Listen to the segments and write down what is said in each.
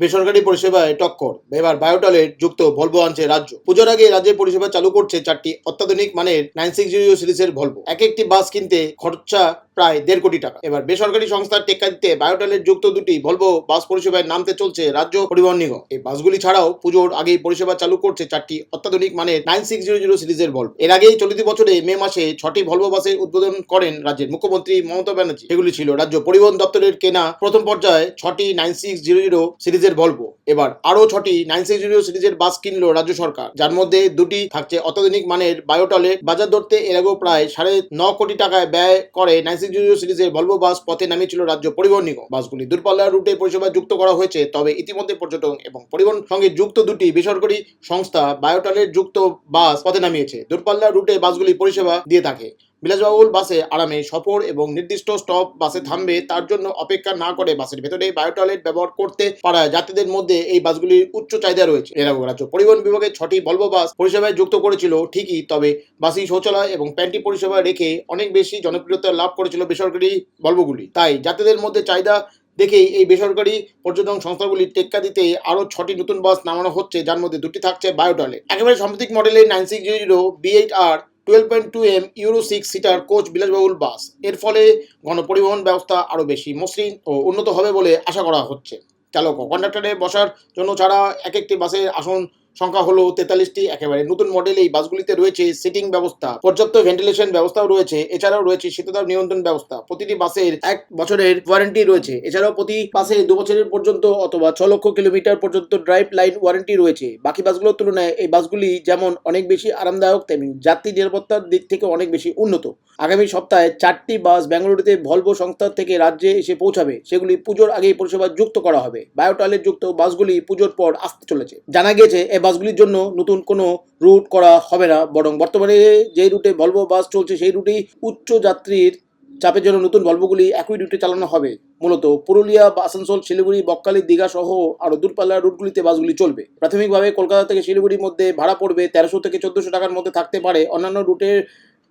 বেসরকারি পরিষেবায় টক্কর। এবার বায়োটলেট যুক্ত ভলভো আনছে রাজ্য। পুজোর আগে রাজ্যের পরিষেবা চালু করছে চারটি অত্যাধুনিক মানের নাইন সিক্স জিরো সিরিজের ভলভো। এক একটি বাস কিনতে খরচা প্রায় দেড় কোটি টাকা। এবার বেসরকারি সংস্থার টেক্কা দিতে বায়োটলেট যুক্ত দুটি ভলভো বাস পরিষেবায় নামতে চলছে রাজ্য পরিবহন নিগম। এই বাসগুলি ছাড়াও পুজোর আগেই পরিষেবা চালু করছে চারটি অত্যাধুনিক মানের নাইন সিক্স জিরো জিরো সিরিজের ভলভো। এর আগেই চলিত বছরে মে মাসে ছটি ভলভো বাসের উদ্বোধন করেন রাজ্যের মুখ্যমন্ত্রী মমতা ব্যানার্জি। এগুলি ছিল রাজ্য পরিবহন দপ্তরের কেনা প্রথম পর্যায়ে ছটি নাইন সিক্স জিরো জিরো সিরিজের ভলভো এবার আরও ছটি নাইন সিক্স জিরো সিরিজের বাস কিনলো রাজ্য সরকার। যার মধ্যে দুটি থাকছে অত্যাধুনিক মানের বায়োটলেট বাজার ধরতে এর আগেও প্রায় সাড়ে ন কোটি টাকায় ব্যয় করে নাইন সিক্স জিরো সিরিজের ভলভো বাস পথে নামিয়েছিল রাজ্য পরিবহন নিগম। বাসগুলি দূরপাল্লার রুটে পরিষেবা যুক্ত করা হয়েছে, তবে ইতিমধ্যে পর্যটন এবং পরিবহন সঙ্গে যুক্ত দুটি বেসরকারি সংস্থা বায়োটলেট যুক্ত বাস পথে নামিয়েছে। দূরপাল্লার রুটে বাসগুলি পরিষেবা দিয়ে থাকে। বিলাসবাহুল বাসে আরামে সফর এবং নির্দিষ্ট স্টপ বাসে থামবে, তার জন্য অপেক্ষা না করে বাসের ভেতরে বায়োটয়লেট ব্যবহার করতে পারা যাত্রীদের মধ্যে এই বাসগুলির উচ্চ চাহিদা রয়েছে। রাজ্য পরিবহন বিভাগের ছটি ভলভো বাস পরিষেবায় যুক্ত করেছিল, ঠিকই, তবে বাসি শৌচালয় এবং প্যান্টি পরিষেবা রেখে অনেক বেশি জনপ্রিয়তা লাভ করেছিল বেসরকারি ভলভোগুলি। তাই যাত্রীদের মধ্যে চাহিদা দেখেই এই বেসরকারি পর্যটন সংস্থাগুলি টেক্কা দিতে আরও ছটি নতুন বাস নামানো হচ্ছে, যার মধ্যে দুটি থাকছে বায়োটয়লেট। একেবারে সাম্প্রতিক মডেলের nine six zero zero B eight R twelve point two M euro six seater coach বিলাসবহুল বাস। এর ফলে গণপরিবহন ব্যবস্থা আরও বেশি মসৃণ ও উন্নত হবে বলে আশা করা হচ্ছে। চালক ও কন্ডাক্টরে বসার জন্য ছাড়া এক একটি বাসের আসন সংখ্যা হলো তেতাল্লিশটি। একেবারে নতুন মডেল এই বাসগুলিতে রয়েছে সিটিং ব্যবস্থা, পর্যাপ্ত ভেন্টিলেশন ব্যবস্থাও রয়েছে, এছাড়াও রয়েছে শীততাপ নিয়ন্ত্রণ ব্যবস্থা। প্রতিটি বাসের এক বছরের ওয়ারেন্টি রয়েছে, এছাড়াও প্রতি বাসে দু বছরের পর্যন্ত অথবা ছ লক্ষ কিলোমিটার পর্যন্ত ড্রাইভ লাইন ওয়ারেন্টি রয়েছে। বাকি বাসগুলোর তুলনায় এই বাসগুলি যেমন অনেক বেশি আরামদায়ক, তেমনি যাত্রী নিরাপত্তার দিক থেকে অনেক বেশি উন্নত। আগামী সপ্তাহে চারটি বাস বেঙ্গালুরুতে ভলভো সংস্থা থেকে রাজ্যে এসে পৌঁছাবে। সেগুলি পুজোর আগেই পরিষেবা যুক্ত করা হবে। বায়োটয়লেট যুক্ত বাসগুলি পুজোর পর আসতে চলেছে। জানা গিয়েছে এই বাসগুলির জন্য নতুন কোনো রুট করা হবে না। বরং বর্তমানে যে রুটে ভলভো বাস চলছে, সেই রুটেই উচ্চ যাত্রীর চাপের জন্য নতুন ভলভোগুলি একই রুটে চালানো হবে। মূলত পুরুলিয়া, আসানসোল, শিলিগুড়ি, বকখালি, দীঘা সহ আরও দূরপাল্লার রুটগুলিতে বাসগুলি চলবে। প্রাথমিকভাবে কলকাতা থেকে শিলিগুড়ির মধ্যে ভাড়া পড়বে তেরোশো থেকে চোদ্দোশো টাকার মধ্যে থাকতে পারে। অন্যান্য রুটের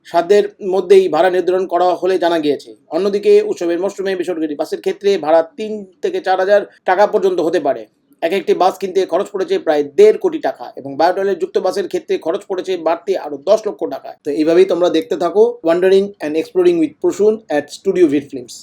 সাধ্যের মধ্যেই ভাড়া নির্ধারণ করা হলে জানা গিয়েছে। অন্যদিকে উৎসবের মরশুমে বেসরকারি বাসের ক্ষেত্রে ভাড়া তিন থেকে চার হাজার টাকা পর্যন্ত হতে পারে। এক একটি বাস কিনতে খরচ পড়েছে প্রায় দেড় কোটি টাকা এবং বায়োডলের যুক্ত বাসের ক্ষেত্রে খরচ পড়েছে বাড়তি আরও দশ লক্ষ টাকা। তো এইভাবেই তোমরা দেখতে থাকো wandering and exploring with Prasun at studio Vit films